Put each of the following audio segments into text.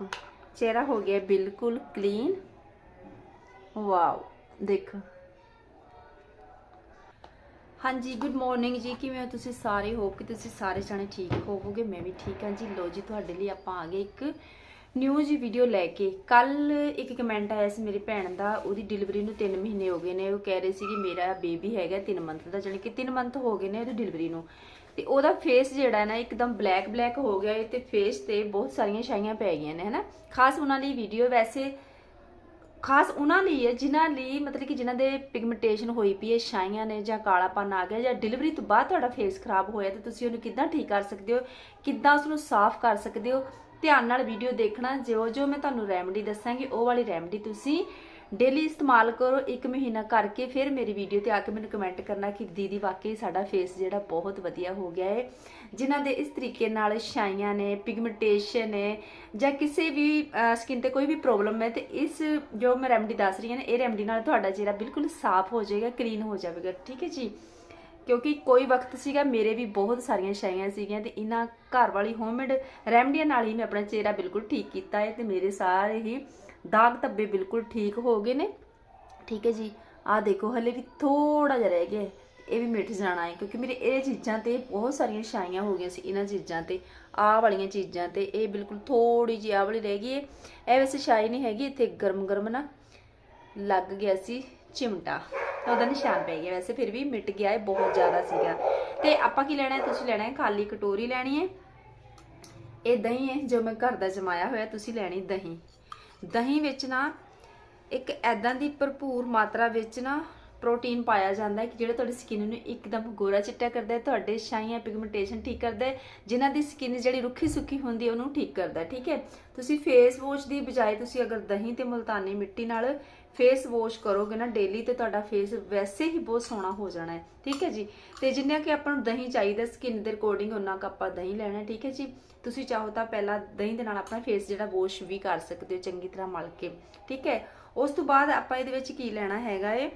ਦੇਖੋ। ਚਿਹਰਾ ਹੋ ਗਿਆ ਬਿਲਕੁਲ ਕਲੀਨ ਵਾਓ ਦੇਖੋ। ਹਾਂਜੀ ਗੁੱਡ ਮਾਰਨਿੰਗ ਜੀ। ਕਿਵੇਂ ਹੋ ਤੁਸੀਂ ਸਾਰੇ? ਹੋ ਕਿ ਤੁਸੀਂ ਸਾਰੇ ਜਾਣੇ ਠੀਕ ਹੋਵੋਗੇ। ਮੈਂ ਵੀ ਠੀਕ ਹਾਂ ਜੀ। ਲੋ ਜੀ, ਤੁਹਾਡੇ ਲਈ ਆਪਾਂ ਆ ਗਏ ਇੱਕ ਨਿਊ ਜੀ ਵੀਡੀਓ ਲੈ ਕੇ ਕੱਲ ਇੱਕ ਕਮੈਂਟ ਆਇਆ ਸੀ ਮੇਰੀ ਭੈਣ ਦਾ, ਉਹਦੀ ਡਿਲੀਵਰੀ ਨੂੰ 3 ਮਹੀਨੇ ਹੋ ਗਏ ਨੇ। ਉਹ ਕਹਿ ਰਹੀ ਸੀ ਕਿ ਮੇਰਾ ਬੇਬੀ ਹੈਗਾ 3 ਮੰਥ ਦਾ, ਜਾਣੀ ਕਿ 3 ਮੰਥ ਹੋ ਗਏ ਨੇ ਉਹਦੀ ਡਿਲੀਵਰੀ ਨੂੰ। ਤੇ ਉਹਦਾ ਫੇਸ ਜਿਹੜਾ ਨਾ ਇੱਕਦਮ ਬਲੈਕ ਬਲੈਕ ਹੋ ਗਿਆ ਹੈ ਤੇ ਫੇਸ ਤੇ ਬਹੁਤ ਸਾਰੀਆਂ ਛਾਈਆਂ ਪੈ ਗਈਆਂ ਨੇ, ਹਨਾ? ਖਾਸ ਉਹਨਾਂ ਲਈ ਵੀਡੀਓ ਵੈਸੇ, ਖਾਸ ਉਹਨਾਂ ਲਈ ਹੈ, ਜਿਨ੍ਹਾਂ ਲਈ ਮਤਲਬ ਕਿ ਜਿਨ੍ਹਾਂ ਦੇ ਪਿਗਮੈਂਟੇਸ਼ਨ ਹੋਈ ਪਈ ਹੈ, ਛਾਈਆਂ ਨੇ ਜਾਂ ਕਾਲਾਪਨ ਆ ਗਿਆ ਜਾਂ ਡਿਲੀਵਰੀ ਤੋਂ ਬਾਅਦ ਤੁਹਾਡਾ ਫੇਸ ਖਰਾਬ ਹੋਇਆ, ਤੇ ਤੁਸੀਂ ਉਹਨੂੰ ਕਿੱਦਾਂ ਠੀਕ ਕਰ ਸਕਦੇ ਹੋ? ਕਿੱਦਾਂ ਉਸ ਨੂੰ ਸਾਫ਼ ਕਰ ਸਕਦੇ ਹੋ? ਧਿਆਨ ਨਾਲ ਵੀਡੀਓ ਦੇਖਣਾ ਜੋ ਜੋ ਮੈਂ ਤੁਹਾਨੂੰ ਰੈਮਡੀ ਦੱਸਾਂਗੀ, ਉਹ ਵਾਲੀ ਰੈਮਡੀ ਤੁਸੀਂ ਡੇਲੀ ਇਸਤੇਮਾਲ ਕਰੋ, ਇੱਕ ਮਹੀਨਾ ਕਰਕੇ ਫਿਰ ਮੇਰੀ ਵੀਡੀਓ ਤੇ ਆ ਕੇ ਮੈਨੂੰ ਕਮੈਂਟ ਕਰਨਾ ਕਿ ਦੀਦੀ ਵਾਕਈ ਸਾਡਾ ਫੇਸ ਜਿਹੜਾ ਬਹੁਤ ਵਧੀਆ ਹੋ ਗਿਆ ਹੈ ਜਿਨ੍ਹਾਂ ਦੇ ਇਸ ਤਰੀਕੇ ਨਾਲ ਛਾਈਆਂ ਨੇ ਪਿਗਮੈਂਟੇਸ਼ਨ ਹੈ ਜਾਂ ਕਿਸੇ ਵੀ ਸਕਿਨ ਤੇ ਕੋਈ ਵੀ ਪ੍ਰੋਬਲਮ ਹੈ, ਤੇ ਇਸ ਜੋ ਮੈਂ ਰੈਮਡੀ ਦੱਸ ਰਹੀ ਹਾਂ ਇਹ ਰੈਮਡੀ ਨਾਲ ਤੁਹਾਡਾ ਚਿਹਰਾ ਬਿਲਕੁਲ ਸਾਫ਼ ਹੋ ਜਾਏਗਾ ਕਲੀਨ ਹੋ ਜਾਵੇਗਾ। ਠੀਕ ਹੈ ਜੀ? ਕਿਉਂਕਿ ਕੋਈ ਵਕਤ ਸੀਗਾ, ਮੇਰੇ ਵੀ ਬਹੁਤ ਸਾਰੀਆਂ ਛਾਈਆਂ ਸੀਗੀਆਂ ਤੇ ਇਹਨਾਂ ਘਰ ਵਾਲੀ ਹੋਮਮੇਡ ਰੈਮਡੀਆਂ ਨਾਲ ਹੀ ਮੈਂ ਆਪਣਾ ਚਿਹਰਾ ਬਿਲਕੁਲ ਠੀਕ ਕੀਤਾ ਹੈ ਤੇ ਮੇਰੇ ਸਾਰੇ ਹੀ ਦਾਗ ਧੱਬੇ ਬਿਲਕੁਲ ਠੀਕ ਹੋ ਗਏ ਨੇ। ਠੀਕ ਹੈ ਜੀ, ਆਹ ਦੇਖੋ, ਹਲੇ ਵੀ ਥੋੜਾ ਜਿਹਾ ਰਹਿ ਗਿਆ ਇਹ ਵੀ ਮਿਟ ਜਾਣਾ ਹੈ ਕਿਉਂਕਿ ਮੇਰੇ ਇਹ ਚੀਜ਼ਾਂ ਤੇ ਬਹੁਤ ਸਾਰੀਆਂ ਛਾਈਆਂ ਹੋ ਗਈਆਂ ਸੀ ਇਹਨਾਂ ਚੀਜ਼ਾਂ ਤੇ, ਆਹ ਵਾਲੀਆਂ ਚੀਜ਼ਾਂ ਤੇ, ਇਹ ਬਿਲਕੁਲ ਥੋੜੀ ਜਿਹੀ ਆਹ ਵਾਲੀ ਰਹਿ ਗਈ ਹੈ। ਇਹ ਵੈਸੇ ਛਾਈ ਨਹੀਂ ਹੈਗੀ, ਇੱਥੇ ਗਰਮ ਗਰਮ ਨਾ ਲੱਗ ਗਿਆ ਸੀ ਚਿਮਟਾ। ਉਹਦਾ ਨਿਸ਼ਾਨ ਪੈ ਗਿਆ ਵੈਸੇ, ਫਿਰ ਵੀ ਮਿਟ ਗਿਆ ਹੈ ਬਹੁਤ ਜ਼ਿਆਦਾ ਸੀਗਾ। ਤੇ ਆਪਾਂ ਕੀ ਲੈਣਾ ਹੈ? ਤੁਸੀਂ ਲੈਣਾ ਹੈ ਖਾਲੀ ਕਟੋਰੀ ਲੈਣੀ ਹੈ। ਇਹ ਦਹੀਂ ਹੈ, ਜੋ ਮੈਂ ਘਰ ਦਾ ਜਮਾਇਆ ਹੋਇਆ, ਤੁਸੀਂ ਲੈਣੀ ਦਹੀਂ। ਦਹੀਂ ਵਿੱਚ ਨਾ ਇੱਕ ਐਦਾਂ ਦੀ ਭਰਪੂਰ ਮਾਤਰਾ ਵਿੱਚ ਨਾ ਪ੍ਰੋਟੀਨ ਪਾਇਆ ਜਾਂਦਾ ਹੈ ਕਿ ਜਿਹੜਾ ਤੁਹਾਡੀ ਸਕਿਨ ਨੂੰ ਇੱਕਦਮ ਗੋਰਾ ਚਿੱਟਾ ਕਰਦਾ ਹੈ, ਤੁਹਾਡੇ ਛਾਈਆਂ ਪਿਗਮੈਂਟੇਸ਼ਨ ਠੀਕ ਕਰਦਾ ਹੈ, ਜਿਨ੍ਹਾਂ ਦੀ ਸਕਿਨ ਜਿਹੜੀ ਰੁੱਖੀ ਸੁੱਕੀ ਹੁੰਦੀ ਹੈ, ਉਹਨੂੰ ਠੀਕ ਕਰਦਾ ਠੀਕ ਹੈ। ਤੁਸੀਂ ਫੇਸ ਵਾਸ਼ ਦੀ ਬਜਾਏ ਤੁਸੀਂ ਅਗਰ ਦਹੀਂ ਤੇ ਮੁਲਤਾਨੀ ਮਿੱਟੀ ਨਾਲ ਫੇਸ ਵਾਸ਼ ਕਰੋਗੇ ਨਾ ਡੇਲੀ ਤੇ ਤੁਹਾਡਾ ਫੇਸ ਵੈਸੇ ਹੀ ਬਹੁਤ ਸੋਹਣਾ ਹੋ ਜਾਣਾ ਹੈ, ਠੀਕ ਹੈ ਜੀ। ਤੇ ਜਿੰਨਾ ਕਿ ਆਪਾਂ ਨੂੰ ਦਹੀਂ ਚਾਹੀਦਾ ਸਕਿਨ ਦੇ ਅਕੋਰਡਿੰਗ ਉਹਨਾਂ ਕ ਆਪਾਂ ਦਹੀਂ ਲੈਣਾ ਠੀਕ ਹੈ ਜੀ। ਤੁਸੀਂ ਚਾਹੋ ਤਾਂ ਪਹਿਲਾਂ ਦਹੀਂ ਦੇ ਨਾਲ ਆਪਣਾ ਫੇਸ ਜਿਹੜਾ ਵਾਸ਼ ਵੀ ਕਰ ਸਕਦੇ ਹੋ ਚੰਗੀ ਤਰ੍ਹਾਂ ਮਲ ਕੇ, ਠੀਕ ਹੈ। ਉਸ ਤੋਂ ਬਾਅਦ ਆਪਾਂ ਇਹਦੇ ਵਿੱਚ ਕੀ ਲੈਣਾ ਹੈਗਾ ਏ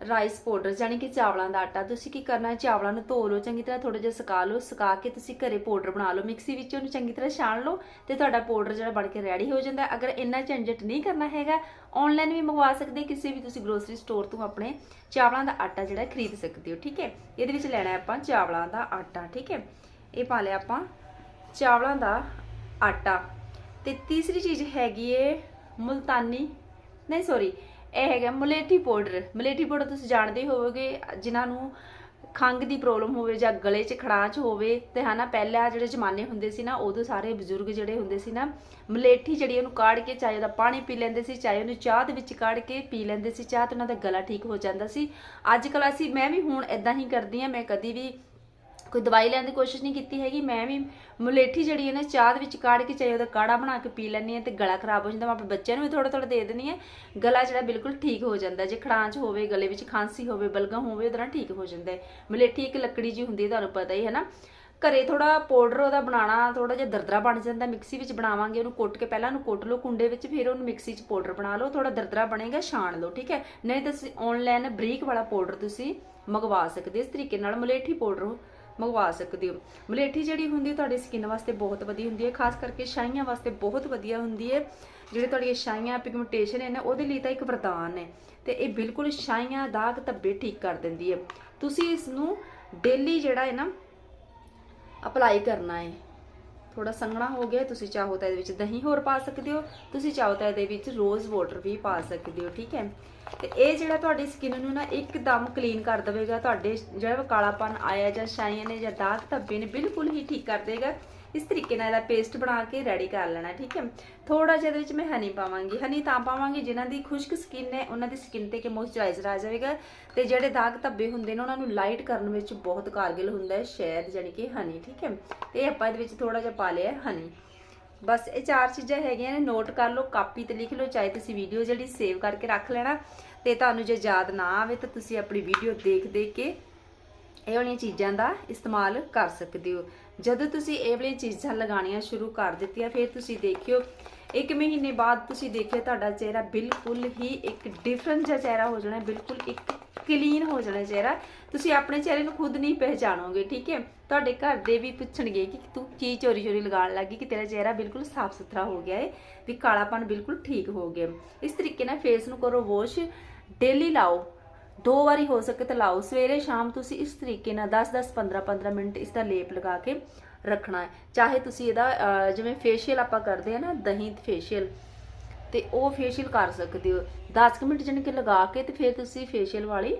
ਰਾਈਸ ਪਾਊਡਰ ਯਾਨੀ ਕਿ ਚਾਵਲਾਂ ਦਾ ਆਟਾ। ਤੁਸੀਂ ਕੀ ਕਰਨਾ ਹੈ? ਚਾਵਲਾਂ ਨੂੰ ਧੋ ਲਓ, ਚੰਗੀ ਤਰ੍ਹਾਂ ਥੋੜਾ ਜਿਹਾ ਸੁਕਾ ਲਓ। ਸੁਕਾ ਕੇ ਤੁਸੀਂ ਘਰੇ ਪਾਊਡਰ ਬਣਾ ਲਓ। ਮਿਕਸੀ ਵਿੱਚ ਉਹਨੂੰ ਚੰਗੀ ਤਰ੍ਹਾਂ ਛਾਣ ਲਓ ਤੇ ਤੁਹਾਡਾ ਪਾਊਡਰ ਜਿਹੜਾ ਬਣ ਕੇ ਰੈਡੀ ਹੋ ਜਾਂਦਾ ਅਗਰ ਇੰਨਾ ਝੰਜਟ ਨਹੀਂ ਕਰਨਾ ਹੈਗਾ ਆਨਲਾਈਨ ਵੀ ਮੰਗਵਾ ਸਕਦੇ, ਕਿਸੇ ਵੀ ਤੁਸੀਂ ਗਰੋਸਰੀ ਸਟੋਰ ਤੋਂ ਆਪਣੇ ਚਾਵਲਾਂ ਦਾ ਆਟਾ ਜਿਹੜਾ ਖਰੀਦ ਸਕਦੇ ਹੋ, ਠੀਕ ਹੈ? ਇਹਦੇ ਵਿੱਚ ਲੈਣਾ ਹੈ ਆਪਾਂ ਚਾਵਲਾਂ ਦਾ ਆਟਾ, ਠੀਕ ਹੈ? ਇਹ ਪਾ ਲਿਆ ਆਪਾਂ ਚਾਵਲਾਂ ਦਾ ਆਟਾ। ਤੇ ਤੀਸਰੀ ਚੀਜ਼ ਹੈਗੀ ਏ ਮੁਲਤਾਨੀ, ਨਹੀਂ ਸੌਰੀ ਇਹ ਹੈਗਾ ਮਲੇਠੀ ਪਾਊਡਰ। ਮਲੇਠੀ ਪਾਊਡਰ ਤੁਸੀਂ ਜਾਣਦੇ ਹੋਵੋਗੇ, ਜਿਨ੍ਹਾਂ ਨੂੰ ਖੰਗ ਦੀ ਪ੍ਰੋਬਲਮ ਹੋਵੇ ਜਾਂ ਗਲੇ 'ਚ ਖੜਾਚ ਹੋਵੇ ਤੇ ਹਨਾ, ਪਹਿਲਾਂ ਜਿਹੜੇ ਜ਼ਮਾਨੇ ਹੁੰਦੇ ਸੀ ਨਾ, ਉਦੋਂ ਸਾਰੇ ਬਜ਼ੁਰਗ ਜਿਹੜੇ ਹੁੰਦੇ ਸੀ ਨਾ, ਮਲੇਠੀ ਜਿਹੜੀ ਉਹਨੂੰ ਕਾੜ ਕੇ ਚਾਹੇ ਉਹਦਾ ਪਾਣੀ ਪੀ ਲੈਂਦੇ ਸੀ, ਚਾਹੇ ਉਹਨੂੰ ਚਾਹ ਦੇ ਵਿੱਚ ਕਾੜ ਕੇ ਪੀ ਲੈਂਦੇ ਸੀ, ਚਾਹ ਤੇ ਉਹਨਾਂ ਦਾ ਗਲਾ ਠੀਕ ਹੋ ਜਾਂਦਾ ਸੀ। ਅੱਜ ਕੱਲ੍ਹ ਅਸੀਂ, ਮੈਂ ਵੀ ਹੁਣ ਇਦਾਂ ਹੀ ਕਰਦੀ ਆ ਮੈਂ ਕਦੀ ਵੀ ਕੋਈ ਦਵਾਈ ਲੈਣ ਦੀ ਕੋਸ਼ਿਸ਼ ਨਹੀਂ ਕੀਤੀ ਹੈਗੀ, ਮੈਂ ਵੀ ਮੁਲੇਠੀ ਜਿਹੜੀ ਹੈ ਨਾ, ਚਾਹ ਦੇ ਵਿੱਚ ਕਾੜ ਕੇ ਚਾਹੇ ਉਹਦਾ ਕਾੜਾ ਬਣਾ ਕੇ ਪੀ ਲੈਂਦੀ ਹਾਂ ਤੇ ਗਲਾ ਖਰਾਬ ਹੋ ਜਾਂਦਾ, ਮੈਂ ਆਪਣੇ ਬੱਚਿਆਂ ਨੂੰ ਵੀ ਥੋੜਾ ਥੋੜਾ ਦੇ ਦਿੰਦੀ ਹਾਂ। ਗਲਾ ਜਿਹੜਾ ਬਿਲਕੁਲ ਠੀਕ ਹੋ ਜਾਂਦਾ, ਜੇ ਖੜਾਂਚ ਹੋਵੇ, ਗਲੇ ਵਿੱਚ ਖਾਂਸੀ ਹੋਵੇ ਬਲਗਮ ਹੋਵੇ, ਉਹਦੇ ਨਾਲ ਠੀਕ ਹੋ ਜਾਂਦਾ ਹੈ। ਮੁਲੇਠੀ ਇੱਕ ਲੱਕੜੀ ਜੀ ਹੁੰਦੀ ਹੈ, ਤੁਹਾਨੂੰ ਪਤਾ ਹੀ ਹੈ ਨਾ। ਘਰੇ ਥੋੜਾ ਪਾਊਡਰ ਉਹਦਾ ਬਣਾਉਣਾ ਥੋੜਾ ਜਿਹਾ ਦਰਦਰਾ ਬਣ ਜਾਂਦਾ, ਮਿਕਸੀ ਵਿੱਚ ਬਣਾਵਾਂਗੇ, ਉਹਨੂੰ ਕੁੱਟ ਕੇ ਪਹਿਲਾਂ ਉਹਨੂੰ ਕੁੱਟ ਲਓ ਕੁੰਡੇ ਵਿੱਚ, ਫਿਰ ਉਹਨੂੰ ਮਿਕਸੀ 'ਚ ਪਾਊਡਰ ਬਣਾ ਲਓ ਥੋੜਾ ਦਰਦਰਾ ਬਣੇਗਾ, ਛਾਣ ਲਓ, ਠੀਕ ਹੈ। ਨਹੀਂ ਤਾਂ ਤੁਸੀਂ ਆਨਲਾਈਨ ਬਰੀਕ ਵਾਲਾ ਪਾਊਡਰ ਤੁਸੀਂ ਮੰਗਵਾ ਸਕਦੇ ਇਸ ਤਰੀਕੇ ਨਾਲ ਮਲੇਠੀ ਪਾਊਡਰ ਮੰਗਵਾ ਸਕਦੇ ਹੋ। ਮਲੇਠੀ ਜਿਹੜੀ ਹੁੰਦੀ ਹੈ, ਤੁਹਾਡੀ ਸਕਿਨ ਵਾਸਤੇ ਬਹੁਤ ਵਧੀਆ ਹੁੰਦੀ ਹੈ। ਖਾਸ ਕਰਕੇ ਛਾਈਆਂ ਵਾਸਤੇ ਬਹੁਤ ਵਧੀਆ ਹੁੰਦੀ ਹੈ। ਜਿਹੜੇ ਤੁਹਾਡੀਆਂ ਛਾਈਆਂ ਪਿਗਮੈਂਟੇਸ਼ਨ ਹੈ ਨਾ, ਉਹਦੇ ਲਈ ਤਾਂ ਇੱਕ ਵਰਦਾਨ ਹੈ। ਤੇ ਇਹ ਬਿਲਕੁਲ ਛਾਈਆਂ ਦਾਗ ਧੱਬੇ ਠੀਕ ਕਰ ਦਿੰਦੀ ਹੈ। ਤੁਸੀਂ ਇਸ ਨੂੰ ਡੇਲੀ ਜਿਹੜਾ ਹੈ ਨਾ ਅਪਲਾਈ ਕਰਨਾ ਹੈ। ਥੋੜਾ ਸੰਘਣਾ ਹੋ ਗਿਆ, ਤੁਸੀਂ ਚਾਹੋ ਤਾਂ ਇਹਦੇ ਵਿੱਚ ਦਹੀਂ ਹੋਰ ਪਾ ਸਕਦੇ ਹੋ, ਤੁਸੀਂ ਚਾਹੋ ਤਾਂ ਇਹਦੇ ਵਿੱਚ ਰੋਜ਼ ਵਾਟਰ ਵੀ ਪਾ ਸਕਦੇ ਹੋ, ਠੀਕ ਹੈ। ਤੇ ਇਹ ਜਿਹੜਾ ਤੁਹਾਡੀ ਸਕਿਨ ਨੂੰ ਨਾ ਇੱਕਦਮ ਕਲੀਨ ਕਰ ਦੇਵੇਗਾ, ਤੁਹਾਡੇ ਜਿਹੜਾ ਕਾਲਾਪਨ ਆਇਆ ਜਾਂ ਸ਼ਾਈਨ ਨੇ ਜਾਂ ਦਾਗ ਧੱਬੇ ਨੇ, ਬਿਲਕੁਲ ਹੀ ਠੀਕ ਕਰ ਦੇਗਾ ਇਸ ਤਰੀਕੇ ਨਾਲ ਇਹਦਾ ਪੇਸਟ ਬਣਾ ਕੇ ਰੈਡੀ ਕਰ ਲੈਣਾ, ਠੀਕ ਹੈ? ਥੋੜਾ ਜਿਹਾ ਇਹਦੇ ਵਿੱਚ ਮੈਂ ਹਨੀ ਪਾਵਾਂਗੀ। ਹਨੀ ਤਾਂ ਪਾਵਾਂਗੀ, ਜਿਨ੍ਹਾਂ ਦੀ ਖੁਸ਼ਕ ਸਕਿਨ ਹੈ ਉਹਨਾਂ ਦੀ ਸਕਿਨ ਤੇ ਕਿ ਮੋਇਸਚਰਾਈਜ਼ਰ ਆ ਜਾਵੇਗਾ। ਤੇ ਜਿਹੜੇ ਦਾਗ ਧੱਬੇ ਹੁੰਦੇ ਨੇ, ਉਹਨਾਂ ਨੂੰ ਲਾਈਟ ਕਰਨ ਵਿੱਚ ਬਹੁਤ ਕਾਰਗਿਲ ਹੁੰਦਾ ਹੈ, ਸ਼ਹਿਦ ਜਾਨੀ ਕਿ ਹਨੀ ਠੀਕ ਹੈ? ਇਹ ਆਪਾਂ ਇਹਦੇ ਵਿੱਚ ਥੋੜਾ ਜਿਹਾ ਪਾ ਲਿਆ ਹਨੀ ਬਸ ਇਹ ਚਾਰ ਚੀਜ਼ਾਂ ਹੈਗੀਆਂ ਨੇ ਨੋਟ ਕਰ ਲਓ ਕਾਪੀ ਤੇ ਲਿਖ ਲਓ, ਚਾਹੇ ਤੁਸੀਂ ਵੀਡੀਓ ਜਿਹੜੀ ਸੇਵ ਕਰਕੇ ਰੱਖ ਲੈਣਾ। ਤੇ ਤੁਹਾਨੂੰ ਜੇ ਯਾਦ ਨਾ ਆਵੇ, ਤਾਂ ਤੁਸੀਂ ਆਪਣੀ ਵੀਡੀਓ ਦੇਖ ਦੇਖ ਕੇ ਇਹ ਵਾਲੀਆਂ ਚੀਜ਼ਾਂ ਦਾ ਇਸਤੇਮਾਲ ਕਰ ਸਕਦੇ ਹੋ। ਜਦੋਂ ਤੁਸੀਂ ਇਹ ਵਾਲੀਆਂ ਚੀਜ਼ਾਂ ਲਗਾਉਣੀਆਂ ਸ਼ੁਰੂ ਕਰ ਦਿੱਤੀਆਂ, ਫਿਰ ਤੁਸੀਂ ਦੇਖਿਓ, ਇੱਕ ਮਹੀਨੇ ਬਾਅਦ ਤੁਸੀਂ ਦੇਖਿਓ ਤੁਹਾਡਾ ਚਿਹਰਾ ਬਿਲਕੁਲ ਹੀ ਇੱਕ ਡਿਫਰੈਂਟ ਜਿਹਾ ਚਿਹਰਾ ਹੋ ਜਾਣਾ, ਬਿਲਕੁਲ ਇੱਕ ਕਲੀਨ ਹੋ ਜਾਣਾ ਚਿਹਰਾ। ਤੁਸੀਂ ਆਪਣੇ ਚਿਹਰੇ ਨੂੰ ਖੁਦ ਨਹੀਂ ਪਹਿਚਾਣੋਗੇ, ਠੀਕ ਹੈ? ਤੁਹਾਡੇ ਘਰ ਦੇ ਵੀ ਪੁੱਛਣਗੇ ਕਿ ਤੂੰ ਕੀ ਚੋਰੀ ਚੋਰੀ ਲਗਾਉਣ ਲੱਗੀ ਕਿ ਤੇਰਾ ਚਿਹਰਾ ਬਿਲਕੁਲ ਸਾਫ਼ ਸੁਥਰਾ ਹੋ ਗਿਆ ਹੈ ਵੀ ਕਾਲਾਪਨ ਬਿਲਕੁਲ ਠੀਕ ਹੋ ਗਿਆ। ਇਸ ਤਰੀਕੇ ਨਾਲ ਫੇਸ ਨੂੰ ਕਰੋ ਵਾਸ਼ ਡੇਲੀ ਲਾਓ। ਦੋ ਵਾਰੀ ਹੋ ਸਕੇ ਤਾਂ ਲਾਓ। ਸਵੇਰੇ ਸ਼ਾਮ ਤੁਸੀਂ ਇਸ ਤਰੀਕੇ ਨਾਲ 10 10 15 15 ਮਿੰਟ ਇਸ ਦਾ ਲੇਪ ਲਗਾ ਕੇ ਰੱਖਣਾ ਹੈ। ਚਾਹੇ ਤੁਸੀਂ ਇਹਦਾ ਜਿਵੇਂ ਫੇਸ਼ੀਅਲ ਆਪਾਂ ਕਰਦੇ ਆ ਨਾ, ਦਹੀਂ ਫੇਸ਼ੀਅਲ ਤੇ ਉਹ ਫੇਸ਼ੀਅਲ ਕਰ ਸਕਦੇ ਹੋ। 10 ਕੁ ਮਿੰਟ ਜਾਣੀ ਕਿ ਲਗਾ ਕੇ ਤੇ ਫਿਰ ਤੁਸੀਂ ਫੇਸ਼ੀਅਲ ਵਾਲੀ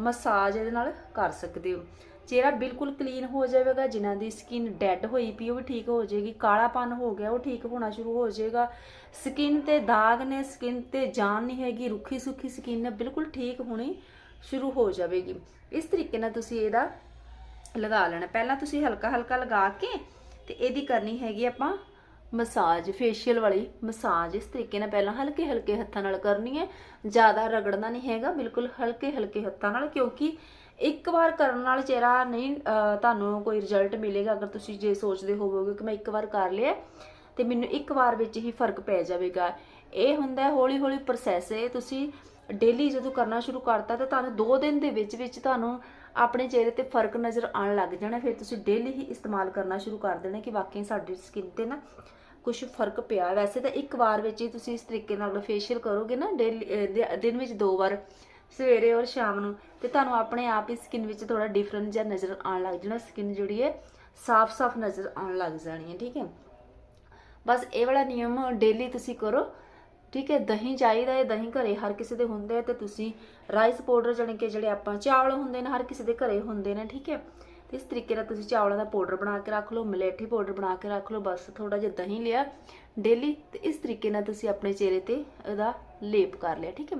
ਮਸਾਜ ਇਹਦੇ ਨਾਲ ਕਰ ਸਕਦੇ ਹੋ। ਚਿਹਰਾ ਬਿਲਕੁਲ ਕਲੀਨ ਹੋ ਜਾਵੇਗਾ, ਜਿਨ੍ਹਾਂ ਦੀ ਸਕਿਨ ਡੈੱਡ ਹੋਈ ਪਈ ਉਹ ਵੀ ਠੀਕ ਹੋ ਜਾਏਗੀ। ਕਾਲਾਪਨ ਹੋ ਗਿਆ, ਉਹ ਠੀਕ ਹੋਣਾ ਸ਼ੁਰੂ ਹੋ ਜਾਏਗਾ। ਸਕਿਨ ਤੇ ਦਾਗ ਨੇ ਸਕਿਨ ਤੇ ਜਾਨ ਨਹੀਂ ਹੈਗੀ ਰੁੱਖੀ ਸੁੱਖੀ ਸਕਿਨ ਨੇ, ਬਿਲਕੁਲ ਠੀਕ ਹੋਣੀ ਸ਼ੁਰੂ ਹੋ ਜਾਵੇਗੀ। ਇਸ ਤਰੀਕੇ ਨਾਲ ਤੁਸੀਂ ਇਹਦਾ ਲਗਾ ਲੈਣਾ। ਪਹਿਲਾਂ ਤੁਸੀਂ ਹਲਕਾ ਹਲਕਾ ਲਗਾ ਕੇ ਤੇ ਇਹਦੀ ਕਰਨੀ ਹੈਗੀ ਆਪਾਂ ਮਸਾਜ ਫੇਸ਼ੀਅਲ ਵਾਲੀ ਮਸਾਜ। ਇਸ ਤਰੀਕੇ ਨਾਲ ਪਹਿਲਾਂ ਹਲਕੇ ਹਲਕੇ ਹੱਥਾਂ ਨਾਲ ਕਰਨੀ ਹੈ। ਜ਼ਿਆਦਾ ਰਗੜਨਾ ਨਹੀਂ ਹੈਗਾ, ਬਿਲਕੁਲ ਹਲਕੇ ਹਲਕੇ ਹੱਥਾਂ ਨਾਲ, ਕਿਉਂਕਿ ਇੱਕ ਵਾਰ ਕਰਨ ਨਾਲ ਚਿਹਰਾ ਨਹੀਂ ਤੁਹਾਨੂੰ ਕੋਈ ਰਿਜ਼ਲਟ ਮਿਲੇਗਾ। ਅਗਰ ਤੁਸੀਂ ਜੇ ਸੋਚਦੇ ਹੋਵੋਗੇ ਕਿ ਮੈਂ ਇੱਕ ਵਾਰ ਕਰ ਲਿਆ ਤੇ ਮੈਨੂੰ ਇੱਕ ਵਾਰ ਵਿੱਚ ਹੀ ਫ਼ਰਕ ਪੈ ਜਾਵੇਗਾ। ਇਹ ਹੁੰਦਾ ਹੌਲੀ ਹੌਲੀ ਪ੍ਰੋਸੈਸ ਹੈ ਤੁਸੀਂ ਡੇਲੀ ਜਦੋਂ ਕਰਨਾ ਸ਼ੁਰੂ ਕਰਤਾ ਤਾਂ ਤੁਹਾਨੂੰ 2 ਦਿਨ ਦੇ ਵਿੱਚ ਵਿੱਚ ਤੁਹਾਨੂੰ ਆਪਣੇ ਚਿਹਰੇ ਤੇ ਫ਼ਰਕ ਨਜ਼ਰ ਆਉਣ ਲੱਗ ਜਾਣਾ, ਫਿਰ ਤੁਸੀਂ ਡੇਲੀ ਹੀ ਇਸਤੇਮਾਲ ਕਰਨਾ ਸ਼ੁਰੂ ਕਰ ਦੇਣਾ ਕਿ ਵਾਕਈ ਸਾਡੀ ਸਕਿਨ ਤੇ ਨਾ ਕੁਝ ਫ਼ਰਕ ਪਿਆ। ਵੈਸੇ ਤਾਂ ਇੱਕ ਵਾਰ ਵਿੱਚ ਹੀ ਤੁਸੀਂ ਇਸ ਤਰੀਕੇ ਨਾਲ ਫੇਸ਼ੀਅਲ ਕਰੋਗੇ ਨਾ ਡੇਲੀ ਦਿਨ ਵਿੱਚ ਦੋ ਵਾਰ ਸਵੇਰੇ ਔਰ ਸ਼ਾਮ ਨੂੰ, ਤੇ ਤੁਹਾਨੂੰ ਆਪਣੇ ਆਪ ਹੀ ਸਕਿਨ ਵਿੱਚ ਥੋੜਾ ਡਿਫਰੈਂਟ ਜਿਹਾ ਨਜ਼ਰ ਆਉਣ ਲੱਗ ਜਾਣਾ, ਸਕਿਨ ਜਿਹੜੀ ਹੈ ਸਾਫ਼-ਸਾਫ਼ ਨਜ਼ਰ ਆਉਣ ਲੱਗ ਜਾਣੀ ਹੈ, ਠੀਕ ਹੈ। ਬਸ ਇਹ ਵਾਲਾ ਨਿਯਮ ਡੇਲੀ ਤੁਸੀਂ ਕਰੋ ਠੀਕ ਹੈ, ਦਹੀਂ ਚਾਹੀਦਾ ਹੈ, ਦਹੀਂ ਘਰੇ ਹਰ ਕਿਸੇ ਦੇ ਹੁੰਦੇ ਆ ਤੇ ਤੁਸੀਂ ਰਾਈਸ ਪਾਊਡਰ ਜਾਣੀ ਕਿ ਜਿਹੜੇ ਆਪਾਂ ਚਾਵਲ ਹੁੰਦੇ ਨੇ, ਹਰ ਕਿਸੇ ਦੇ ਘਰੇ ਹੁੰਦੇ ਨੇ, ਠੀਕ ਹੈ। ਤੇ ਇਸ ਤਰੀਕੇ ਨਾਲ ਤੁਸੀਂ ਚਾਵਲਾਂ ਦਾ ਪਾਊਡਰ ਬਣਾ ਕੇ ਰੱਖ ਲਓ, ਮਲੇਠੀ ਪਾਊਡਰ ਬਣਾ ਕੇ ਰੱਖ ਲਓ, ਬਸ ਥੋੜਾ ਜਿਹਾ ਦਹੀਂ ਲਿਆ ਡੇਲੀ ਤੇ ਇਸ ਤਰੀਕੇ ਨਾਲ ਤੁਸੀਂ ਆਪਣੇ ਚਿਹਰੇ ਤੇ ਇਹਦਾ ਲੇਪ ਕਰ ਲਿਆ, ਠੀਕ ਹੈ।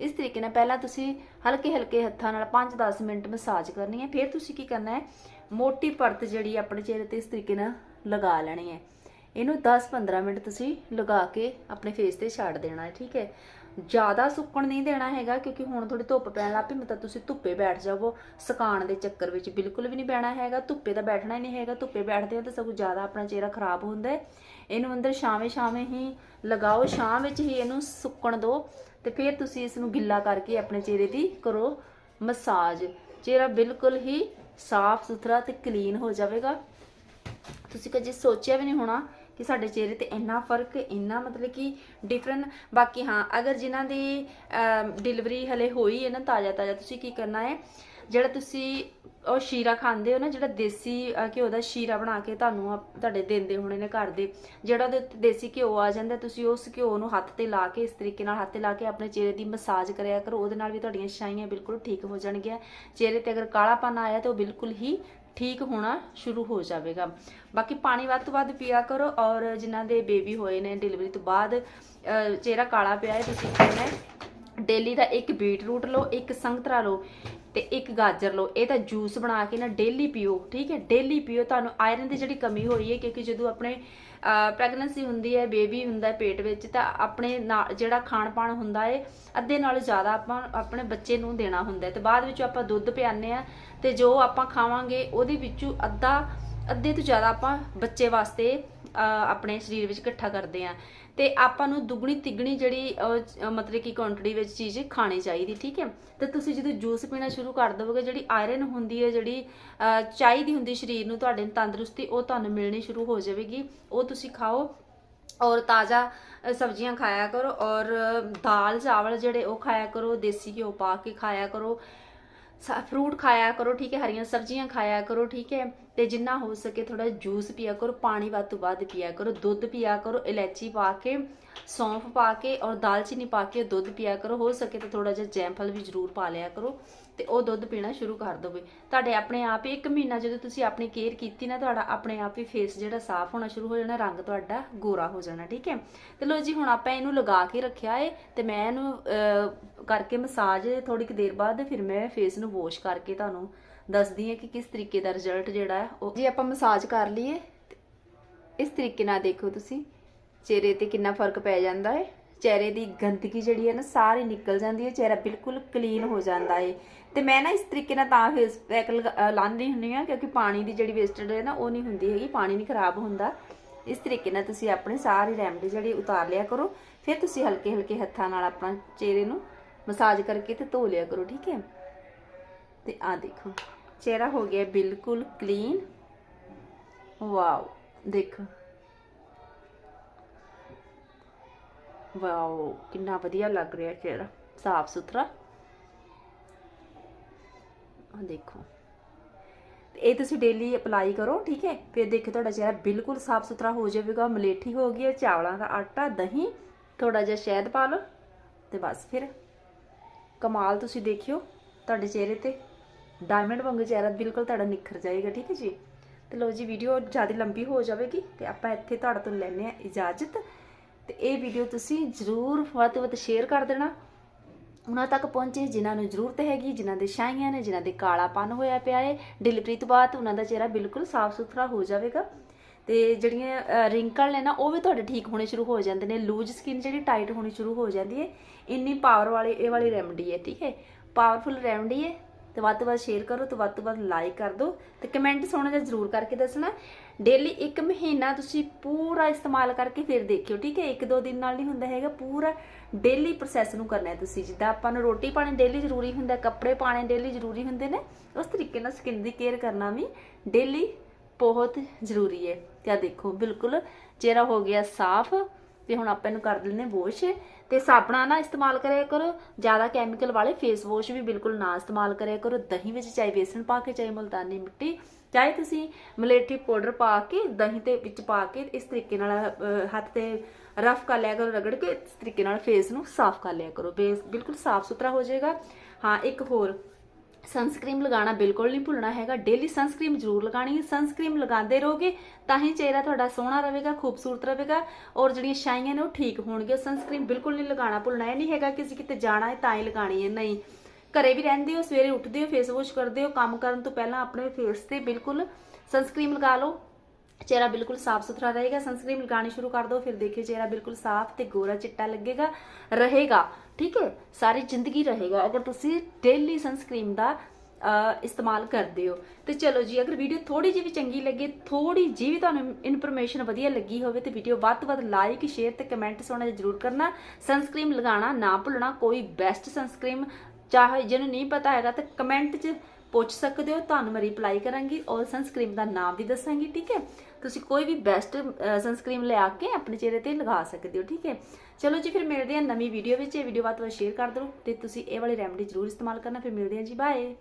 ਇਸ ਤਰੀਕੇ ਨਾਲ ਪਹਿਲਾਂ ਤੁਸੀਂ ਹਲਕੇ ਹਲਕੇ ਹੱਥਾਂ ਨਾਲ 5-10 ਮਿੰਟ ਮਸਾਜ ਕਰਨੀ ਹੈ, ਫਿਰ ਤੁਸੀਂ ਕੀ ਕਰਨਾ ਹੈ, ਮੋਟੀ ਪਰਤ ਜਿਹੜੀ ਆਪਣੇ ਚਿਹਰੇ ਤੇ ਇਸ ਤਰੀਕੇ ਨਾਲ ਲਗਾ ਲੈਣੀ ਹੈ। ਇਹਨੂੰ 10-15 ਮਿੰਟ ਤੁਸੀਂ ਲਗਾ ਕੇ ਆਪਣੇ ਫੇਸ ਤੇ ਛੱਡ ਦੇਣਾ ਹੈ, ਠੀਕ ਹੈ? ਜ਼ਿਆਦਾ ਸੁੱਕਣ ਨਹੀਂ ਦੇਣਾ ਹੈਗਾ, ਕਿਉਂਕਿ ਹੁਣ ਥੋੜੀ ਧੁੱਪ ਪੈਣ ਲੱਗ ਪਈ, ਮਤਲਬ ਤੁਸੀਂ ਧੁੱਪੇ ਬੈਠ ਜਾਵੋ। ਸੁਕਾਉਣ ਦੇ ਚੱਕਰ ਵਿੱਚ ਬਿਲਕੁਲ ਵੀ ਨਹੀਂ ਬੈਣਾ ਹੈਗਾ, ਧੁੱਪੇ ਤਾਂ ਬੈਠਣਾ ਹੀ ਨਹੀਂ ਹੈਗਾ। ਧੁੱਪੇ ਬੈਠਦੇ ਆ ਤਾਂ ਸਗੋਂ ਜ਼ਿਆਦਾ ਆਪਣਾ ਚਿਹਰਾ ਖਰਾਬ ਹੁੰਦਾ ਹੈ। ਇਹਨੂੰ ਅੰਦਰ ਛਾਵੇਂ ਛਾਵੇਂ ਹੀ ਲਗਾਓ, ਛਾਂ ਵਿੱਚ ਹੀ ਇਹਨੂੰ ਸੁੱਕਣ ਦਿਓ ਤੇ ਫਿਰ ਤੁਸੀਂ ਇਸ ਨੂੰ ਗਿੱਲਾ ਕਰਕੇ ਆਪਣੇ ਚਿਹਰੇ ਦੀ ਕਰੋ ਮਸਾਜ। ਚਿਹਰਾ ਬਿਲਕੁਲ ਹੀ ਸਾਫ਼ ਸੁਥਰਾ ਤੇ ਕਲੀਨ ਹੋ ਜਾਵੇਗਾ। ਤੁਸੀਂ ਕਦੇ ਸੋਚਿਆ ਵੀ ਨਹੀਂ ਹੋਣਾ ਕਿ ਸਾਡੇ ਚਿਹਰੇ ਤੇ ਇੰਨਾ ਫ਼ਰਕ, ਇੰਨਾ ਮਤਲਬ ਕਿ ਡਿਫਰੈਂਟ ਬਾਕੀ ਹਾਂ, ਅਗਰ ਜਿਨ੍ਹਾਂ ਦੀ ਡਿਲੀਵਰੀ ਹਲੇ ਹੋਈ ਹੈ ਨਾ ਤਾਜ਼ਾ ਤਾਜ਼ਾ ਤੁਸੀਂ ਕੀ ਕਰਨਾ ਹੈ? ਜਿਹੜਾ ਤੁਸੀਂ ਉਹ ਸ਼ੀਰਾ ਖਾਂਦੇ ਹੋ ਨਾ, ਜਿਹੜਾ ਦੇਸੀ ਘਿਓ ਦਾ ਸ਼ੀਰਾ ਬਣਾ ਕੇ ਤੁਹਾਨੂੰ ਤੁਹਾਡੇ ਦਿੰਦੇ ਹੋਣੇ ਨੇ ਘਰ ਦੇ, ਜਿਹੜਾ ਉਹਦੇ ਉੱਤੇ ਦੇਸੀ ਘਿਓ ਆ ਜਾਂਦਾ, ਤੁਸੀਂ ਉਸ ਘਿਓ ਨੂੰ ਹੱਥ ਤੇ ਲਾ ਕੇ, ਇਸ ਤਰੀਕੇ ਨਾਲ ਹੱਥ ਤੇ ਲਾ ਕੇ ਆਪਣੇ ਚਿਹਰੇ ਦੀ ਮਸਾਜ ਕਰਿਆ ਕਰੋ, ਉਹਦੇ ਨਾਲ ਵੀ ਤੁਹਾਡੀਆਂ ਛਾਈਆਂ ਬਿਲਕੁਲ ਠੀਕ ਹੋ ਜਾਣਗੀਆਂ। ਚਿਹਰੇ ਤੇ ਅਗਰ ਕਾਲਾਪਨ ਆਇਆ ਤਾਂ ਉਹ ਬਿਲਕੁਲ ਹੀ ਠੀਕ ਹੋਣਾ ਸ਼ੁਰੂ ਹੋ ਜਾਵੇਗਾ। ਬਾਕੀ ਪਾਣੀ ਵੱਧ ਤੋਂ ਵੱਧ ਪੀਆ ਕਰੋ ਔਰ ਜਿਨ੍ਹਾਂ ਦੇ ਬੇਬੀ ਹੋਏ ਨੇ ਡਿਲੀਵਰੀ ਤੋਂ ਬਾਅਦ ਚਿਹਰਾ ਕਾਲਾ ਪਿਆ ਹੈ, ਤੁਸੀਂ ਕਹਿੰਦੇ ਡੇਲੀ ਦਾ ਇੱਕ ਬੀਟਰੂਟ ਲਓ, ਇੱਕ ਸੰਗਤਰਾ ਲਓ ਤੇ ਇੱਕ ਗਾਜਰ ਲਓ। ਇਹ ਤਾਂ ਜੂਸ ਬਣਾ ਕੇ ਨਾ ਡੇਲੀ ਪੀਓ, ਠੀਕ ਹੈ? ਡੇਲੀ ਪੀਓ, ਤੁਹਾਨੂੰ ਆਇਰਨ ਦੀ ਜਿਹੜੀ ਕਮੀ ਹੋਈ ਹੈ, ਕਿਉਂਕਿ ਜਦੋਂ ਆਪਣੇ ਪ੍ਰੈਗਨੈਂਸੀ ਹੁੰਦੀ ਹੈ ਬੇਬੀ ਹੁੰਦਾ ਹੈ ਪੇਟ ਵਿੱਚ, ਤਾਂ ਆਪਣੇ ਨਾਲ ਜਿਹੜਾ ਖਾਣ ਪਾਣ ਹੁੰਦਾ ਹੈ, ਅੱਧੇ ਨਾਲੋਂ ਜ਼ਿਆਦਾ ਆਪਾਂ ਆਪਣੇ ਬੱਚੇ ਨੂੰ ਦੇਣਾ ਹੁੰਦਾ ਹੈ। ਤੇ ਬਾਅਦ ਵਿੱਚ ਆਪਾਂ ਦੁੱਧ ਪਿਆਨੇ ਆ ਤੇ ਜੋ ਆਪਾਂ ਖਾਵਾਂਗੇ, ਉਹਦੇ ਵਿੱਚੋਂ ਅੱਧਾ, ਅੱਧੇ ਤੋਂ ਜ਼ਿਆਦਾ ਆਪਾਂ ਬੱਚੇ ਵਾਸਤੇ ਆਪਣੇ ਸਰੀਰ ਵਿੱਚ ਇਕੱਠਾ ਕਰਦੇ ਆ। ਤੇ ਆਪਾਂ ਨੂੰ ਦੁੱਗਣੀ ਤਿੱਗਣੀ ਜਿਹੜੀ ਮਤਲਬ ਕਿ ਕੁਆਂਟੀਟੀ ਵਿੱਚ ਚੀਜ਼ ਖਾਣੀ ਚਾਹੀਦੀ, ਠੀਕ ਹੈ? ਤੇ ਤੁਸੀਂ ਜਦੋਂ ਜੂਸ ਪੀਣਾ ਸ਼ੁਰੂ ਕਰ ਦਿਓਗੇ ਜਿਹੜੀ ਆਇਰਨ ਹੁੰਦੀ ਹੈ, ਜਿਹੜੀ ਚਾਹੀਦੀ ਹੁੰਦੀ ਸਰੀਰ ਨੂੰ ਤੁਹਾਡੇ ਤੰਦਰੁਸਤੀ, ਉਹ ਤੁਹਾਨੂੰ ਮਿਲਣੀ ਸ਼ੁਰੂ ਹੋ ਜਾਵੇਗੀ। ਉਹ ਤੁਸੀਂ ਖਾਓ ਔਰ ਤਾਜ਼ਾ ਸਬਜ਼ੀਆਂ ਖਾਇਆ ਕਰੋ ਔਰ ਦਾਲ, ਚਾਵਲ ਜਿਹੜੇ ਉਹ ਖਾਇਆ ਕਰੋ, ਦੇਸੀ ਘਿਓ ਪਾ ਕੇ ਖਾਇਆ ਕਰੋ। ਫਰੂਟ ਖਾਇਆ ਕਰੋ, ਠੀਕ ਹੈ? ਹਰੀਆਂ ਸਬਜ਼ੀਆਂ ਖਾਇਆ ਕਰੋ, ਠੀਕ ਹੈ? ਤੇ ਜਿੰਨਾ ਹੋ ਸਕੇ ਥੋੜਾ ਜੂਸ ਪੀਆ ਕਰੋ, ਪਾਣੀ ਵੱਧ ਤੋਂ ਵੱਧ ਪੀਆ ਕਰੋ, ਦੁੱਧ ਪੀਆ ਕਰੋ, ਇਲਾਇਚੀ ਪਾ ਕੇ, ਸੌਂਫ ਪਾ ਕੇ ਔਰ ਦਾਲਚੀਨੀ ਪਾ ਕੇ ਦੁੱਧ ਪੀਆ ਕਰੋ, ਹੋ ਸਕੇ ਤਾਂ ਥੋੜਾ ਜਿਹਾ ਜੈਮਫਲ ਵੀ ਜ਼ਰੂਰ ਪਾ ਲਿਆ ਕਰੋ ਤੇ ਉਹ ਦੁੱਧ ਪੀਣਾ ਸ਼ੁਰੂ ਕਰ ਦੋਗੇ ਤੁਹਾਡੇ ਆਪਣੇ ਆਪ ਹੀ ਇੱਕ ਮਹੀਨਾ ਜਦੋਂ ਤੁਸੀਂ ਆਪਣੀ ਕੇਅਰ ਕੀਤੀ ਨਾ, ਤੁਹਾਡਾ ਆਪਣੇ ਆਪ ਹੀ ਫੇਸ ਜਿਹੜਾ ਸਾਫ਼ ਹੋਣਾ ਸ਼ੁਰੂ ਹੋ ਜਾਣਾ, ਰੰਗ ਤੁਹਾਡਾ ਗੋਰਾ ਹੋ ਜਾਣਾ, ਠੀਕ ਹੈ? ਤੇ ਲੋ ਜੀ, ਹੁਣ ਆਪਾਂ ਇਹਨੂੰ ਲਗਾ ਕੇ ਰੱਖਿਆ ਏ ਤੇ ਮੈਂ ਇਹਨੂੰ ਕਰਕੇ ਮਸਾਜ ਥੋੜੀ ਕੁ ਦੇਰ ਬਾਅਦ ਫਿਰ ਮੈਂ ਫੇਸ ਨੂੰ ਵਾਸ਼ ਕਰਕੇ ਤੁਹਾਨੂੰ ਦੱਸਦੀ ਹਾਂ ਕਿ ਕਿਸ ਤਰੀਕੇ ਦਾ ਰਿਜ਼ਲਟ ਜਿਹੜਾ ਹੈ ਉਹ ਜੇ ਆਪਾਂ ਮਸਾਜ ਕਰ ਲਈਏ, ਇਸ ਤਰੀਕੇ ਨਾਲ ਦੇਖੋ ਤੁਸੀਂ, ਚਿਹਰੇ ਤੇ ਕਿੰਨਾ ਫ਼ਰਕ ਪੈ ਜਾਂਦਾ ਹੈ। ਚਿਹਰੇ ਦੀ ਗੰਦਗੀ ਜਿਹੜੀ ਹੈ ਨਾ, ਸਾਰੀ ਨਿਕਲ ਜਾਂਦੀ ਹੈ, ਚਿਹਰਾ ਬਿਲਕੁਲ ਕਲੀਨ ਹੋ ਜਾਂਦਾ ਹੈ। ਤੇ ਮੈਂ ਨਾ ਇਸ ਤਰੀਕੇ ਨਾਲ ਤਾਂ ਫੇਸ ਪੈਕ ਲਾਉਂਦੀ ਹੁੰਦੀ ਆ ਕਿਉਂਕਿ ਪਾਣੀ ਦੀ ਜਿਹੜੀ ਵੇਸਟਡ ਹੈ ਨਾ, ਉਹ ਨਹੀਂ ਹੁੰਦੀ ਹੈਗੀ, ਪਾਣੀ ਨਹੀਂ ਖਰਾਬ ਹੁੰਦਾ। ਇਸ ਤਰੀਕੇ ਨਾਲ ਤੁਸੀਂ ਆਪਣੀ ਸਾਰੀ ਰੈਮਡੀ ਜਿਹੜੀ ਉਤਾਰ ਲਿਆ ਕਰੋ। ਫਿਰ ਤੁਸੀਂ ਹਲਕੇ ਹਲਕੇ ਹੱਥਾਂ ਨਾਲ ਆਪਣਾ ਚਿਹਰੇ ਨੂੰ ਮਸਾਜ ਕਰਕੇ ਤੇ ਧੋ ਲਿਆ ਕਰੋ, ਠੀਕ ਹੈ? ਤੇ ਆ ਦੇਖੋ। ਚਿਹਰਾ ਹੋ ਗਿਆ ਬਿਲਕੁਲ ਕਲੀਨ। ਵਾਓ, ਦੇਖੋ। ਵਾਓ, ਕਿੰਨਾ ਵਧੀਆ ਲੱਗ ਰਿਹਾ ਚਿਹਰਾ, ਸਾਫ਼ ਸੁਥਰਾ। ਆ ਦੇਖੋ। ਇਹ ਤੁਸੀਂ ਡੇਲੀ ਅਪਲਾਈ ਕਰੋ, ਠੀਕ ਹੈ? ਫਿਰ ਦੇਖੋ ਤੁਹਾਡਾ ਚਿਹਰਾ ਬਿਲਕੁਲ ਸਾਫ਼ ਸੁਥਰਾ ਹੋ ਜਾਵੇਗਾ, ਮਲੇਠੀ ਹੋ ਗਈ ਹੈ, ਚਾਵਲਾਂ ਦਾ ਆਟਾ, ਦਹੀਂ ਥੋੜਾ ਜਿਹਾ ਸ਼ਹਿਦ ਪਾ ਲਓ ਤੇ ਬਸ ਫਿਰ। ਕਮਾਲ ਤੁਸੀਂ ਦੇਖਿਓ ਤੁਹਾਡੇ ਚਿਹਰੇ ਤੇ। ਡਾਇਮੰਡ ਵਾਂਗੂ ਚਿਹਰਾ ਬਿਲਕੁਲ ਤੁਹਾਡਾ ਨਿਖਰ ਜਾਏਗਾ, ਠੀਕ ਹੈ ਜੀ? ਤੇ ਲੋ ਜੀ ਵੀਡੀਓ ਜ਼ਿਆਦਾ ਲੰਬੀ ਹੋ ਜਾਵੇਗੀ ਤੇ ਆਪਾਂ ਇੱਥੇ ਤੁਹਾਡੇ ਤੋਂ ਲੈਣੇ ਆ ਇਜਾਜ਼ਤ। ਤੇ ਇਹ ਵੀਡੀਓ ਤੁਸੀਂ ਜ਼ਰੂਰ ਵੱਧ ਤੋਂ ਵੱਧ ਸ਼ੇਅਰ ਕਰ ਦੇਣਾ। ਉਹਨਾਂ ਤੱਕ ਪਹੁੰਚੇ ਜਿਨ੍ਹਾਂ ਨੂੰ ਜ਼ਰੂਰਤ ਹੈਗੀ, ਜਿਨ੍ਹਾਂ ਦੇ ਛਾਈਆਂ ਨੇ, ਜਿਨ੍ਹਾਂ ਦੇ ਕਾਲਾਪਨ ਹੋਇਆ ਪਿਆ ਹੈ ਡਿਲੀਵਰੀ ਤੋਂ ਬਾਅਦ ਉਹਨਾਂ ਦਾ ਚਿਹਰਾ ਬਿਲਕੁਲ ਸਾਫ਼ ਸੁਥਰਾ ਹੋ ਜਾਵੇਗਾ। ਤੇ ਜਿਹੜੀਆਂ ਰਿੰਕਲ ਨੇ ਨਾ, ਉਹ ਵੀ ਤੁਹਾਡੇ ਠੀਕ ਹੋਣੇ ਸ਼ੁਰੂ ਹੋ ਜਾਂਦੇ ਨੇ। ਲੂਜ ਸਕਿਨ ਜਿਹੜੀ ਟਾਈਟ ਹੋਣੀ ਸ਼ੁਰੂ ਹੋ ਜਾਂਦੀ ਹੈ ਇੰਨੀ ਪਾਵਰ ਵਾਲੀ, ਇਹ ਵਾਲੀ ਰੈਮਡੀ ਹੈ ਠੀਕ ਹੈ? ਪਾਵਰਫੁਲ ਰੈਮਡੀ ਹੈ ਤੇ ਵੱਧ ਤੋਂ ਵੱਧ ਸ਼ੇਅਰ ਕਰੋ ਤੇ ਵੱਧ ਤੋਂ ਵੱਧ ਲਾਈਕ ਕਰ ਦਿਓ ਤੇ ਕਮੈਂਟ ਸੋਹਣਾ ਜਿਹਾ ਜ਼ਰੂਰ ਕਰਕੇ ਦੱਸਣਾ। ਡੇਲੀ ਇੱਕ ਮਹੀਨਾ ਤੁਸੀਂ ਪੂਰਾ ਇਸਤੇਮਾਲ ਕਰਕੇ ਫਿਰ ਦੇਖਿਓ, ਠੀਕ ਹੈ? ਇੱਕ ਦੋ ਦਿਨ ਨਾਲ ਨਹੀਂ ਹੁੰਦਾ ਹੈਗਾ, ਪੂਰਾ ਡੇਲੀ ਪ੍ਰੋਸੈਸ ਨੂੰ ਕਰਨਾ ਹੈ ਤੁਸੀਂ। ਜਿੱਦਾਂ ਆਪਾਂ ਨੂੰ ਰੋਟੀ ਪਾਣੀ ਡੇਲੀ ਜ਼ਰੂਰੀ ਹੁੰਦਾ, ਕੱਪੜੇ ਪਾਣੇ ਡੇਲੀ ਜ਼ਰੂਰੀ ਹੁੰਦੇ ਨੇ, ਉਸ ਤਰੀਕੇ ਨਾਲ ਸਕਿਨ ਦੀ ਕੇਅਰ ਕਰਨਾ ਵੀ ਡੇਲੀ ਬਹੁਤ ਜ਼ਰੂਰੀ ਹੈ। ਤੇ ਆ ਦੇਖੋ, ਬਿਲਕੁਲ ਚਿਹਰਾ ਹੋ ਗਿਆ ਸਾਫ਼ ਤੇ ਹੁਣ ਆਪਾਂ ਇਹਨੂੰ ਕਰ ਦਿੰਦੇ ਵਾਸ਼ ਤੇ ਸਾਬਣਾ ਨਾ ਇਸਤੇਮਾਲ ਕਰਿਆ ਕਰੋ। ਜ਼ਿਆਦਾ ਕੈਮੀਕਲ ਵਾਲੇ ਫੇਸ ਵਾਸ਼ ਵੀ ਬਿਲਕੁਲ ਨਾ ਇਸਤੇਮਾਲ ਕਰਿਆ ਕਰੋ। ਦਹੀਂ ਵਿੱਚ ਚਾਹੇ ਬੇਸਨ ਪਾ ਕੇ, ਚਾਹੇ ਮੁਲਤਾਨੀ ਮਿੱਟੀ। ਚਾਹੇ ਤੁਸੀਂ ਮਲੇਠੀ ਪਾਊਡਰ ਪਾ ਕੇ, ਦਹੀਂ ਤੇ ਵਿੱਚ ਪਾ ਕੇ ਇਸ ਤਰੀਕੇ ਨਾਲ ਹੱਥ ਤੇ ਰਫ ਕਰ ਲਿਆ ਕਰੋ, ਰਗੜ ਕੇ। ਇਸ ਤਰੀਕੇ ਨਾਲ ਫੇਸ ਨੂੰ ਸਾਫ਼ ਕਰ ਲਿਆ ਕਰੋ। ਬੇਸ ਬਿਲਕੁਲ ਸਾਫ਼ ਸੁਥਰਾ ਹੋ ਜਾਏਗਾ। ਹਾਂ, ਇੱਕ ਹੋਰ ਸਨਸਕ੍ਰੀਮ ਲਗਾਉਣਾ ਬਿਲਕੁਲ ਨਹੀਂ ਭੁੱਲਣਾ ਹੈਗਾ। ਡੇਲੀ ਸਨਸਕ੍ਰੀਮ ਜ਼ਰੂਰ ਲਗਾਣੀ ਹੈ। ਸਨਸਕ੍ਰੀਮ ਲਗਾਉਂਦੇ ਰਹੋਗੇ, ਤਾਂ ਹੀ ਚਿਹਰਾ ਤੁਹਾਡਾ ਸੋਹਣਾ ਰਹੇਗਾ, ਖੂਬਸੂਰਤ ਰਹੇਗਾ ਔਰ ਜਿਹੜੀਆਂ ਛਾਈਆਂ ਨੇ ਉਹ ਠੀਕ ਹੋਣਗੀਆਂ। ਸਨਸਕ੍ਰੀਮ ਬਿਲਕੁਲ ਨਹੀਂ ਲਗਾਉਣਾ ਭੁੱਲਣਾ, ਇਹ ਨਹੀਂ ਹੈਗਾ ਕਿ ਅਸੀਂ ਕਿਤੇ ਜਾਣਾ ਹੈ ਤਾਂ ਹੀ ਲਗਾਣੀ ਹੈ। ਨਹੀਂ। ਘਰੇ ਵੀ ਰਹਿੰਦੇ ਹੋ, ਸਵੇਰੇ ਉੱਠਦੇ ਹੋ ਫੇਸ ਵਾਸ਼ ਕਰਦੇ ਹੋ, ਕੰਮ ਕਰਨ ਤੋਂ ਪਹਿਲਾਂ ਆਪਣੇ ਫੇਸ ਤੇ ਬਿਲਕੁਲ ਸਨਸਕ੍ਰੀਮ ਲਗਾ ਲਓ। ਚਿਹਰਾ ਬਿਲਕੁਲ ਸਾਫ਼ ਸੁਥਰਾ ਰਹੇਗਾ ਸਨਸਕ੍ਰੀਮ ਲਗਾਣੀ ਸ਼ੁਰੂ ਕਰ ਦਿਓ, ਫਿਰ ਦੇਖਿਓ ਚਿਹਰਾ ਬਿਲਕੁਲ ਸਾਫ਼ ਤੇ ਗੋਰਾ ਚਿੱਟਾ ਲੱਗੇਗਾ, ਰਹੇਗਾ, ਠੀਕ ਹੈ? ਸਾਰੀ ਜ਼ਿੰਦਗੀ ਰਹੇਗਾ, ਅਗਰ ਤੁਸੀਂ ਡੇਲੀ ਸਨਸਕ੍ਰੀਮ ਦਾ ਇਸਤੇਮਾਲ ਕਰਦੇ ਹੋ, ਤੇ ਚਲੋ ਜੀ, ਅਗਰ ਵੀਡੀਓ ਥੋੜੀ ਜਿਹੀ ਵੀ ਚੰਗੀ ਲੱਗੇ ਥੋੜੀ ਜਿਹੀ ਵੀ ਤੁਹਾਨੂੰ ਇਨਫੋਰਮੇਸ਼ਨ ਵਧੀਆ ਲੱਗੀ ਹੋਵੇ, ਤੇ ਵੀਡੀਓ ਵੱਧ ਤੋਂ ਵੱਧ ਲਾਈਕ ਸ਼ੇਅਰ ਤੇ ਕਮੈਂਟ ਸੋਣਾ ਜ਼ਰੂਰ ਕਰਨਾ ਸਨਸਕ੍ਰੀਮ ਲਗਾਉਣਾ ਨਾ ਭੁੱਲਣਾ, ਕੋਈ ਬੈਸਟ ਸਨਸਕ੍ਰੀਮ ਚਾਹੇ ਜਿਹਨੂੰ ਨਹੀਂ ਪਤਾ ਹੈਗਾ, ਤਾਂ ਕਮੈਂਟ 'ਚ ਪੁੱਛ ਸਕਦੇ ਹੋ, ਤੁਹਾਨੂੰ ਮੈਂ ਰਿਪਲਾਈ ਕਰਾਂਗੀ ਔਰ ਸਨਸਕ੍ਰੀਮ ਦਾ ਨਾਮ ਵੀ ਦੱਸਾਂਗੀ, ਠੀਕ ਹੈ? ਤੁਸੀਂ ਕੋਈ ਵੀ ਬੈਸਟ ਸਨਸਕ੍ਰੀਮ ਲਿਆ ਕੇ ਆਪਣੇ ਚਿਹਰੇ ਤੇ ਲਗਾ ਸਕਦੇ ਹੋ, ਠੀਕ ਹੈ? ਚਲੋ ਜੀ, ਫਿਰ ਮਿਲਦੇ ਹਾਂ ਨਵੀਂ ਵੀਡੀਓ ਵਿੱਚ, ਇਹ ਵੀਡੀਓ ਵੱਧ ਤੋਂ ਵੱਧ ਸ਼ੇਅਰ ਕਰ ਦਿਓ ਤੇ ਤੁਸੀਂ ਇਹ ਵਾਲੀ ਰੈਮਡੀ ਜ਼ਰੂਰ ਇਸਤੇਮਾਲ ਕਰਨਾ, ਫਿਰ ਮਿਲਦੇ ਹਾਂ ਜੀ ਬਾਏ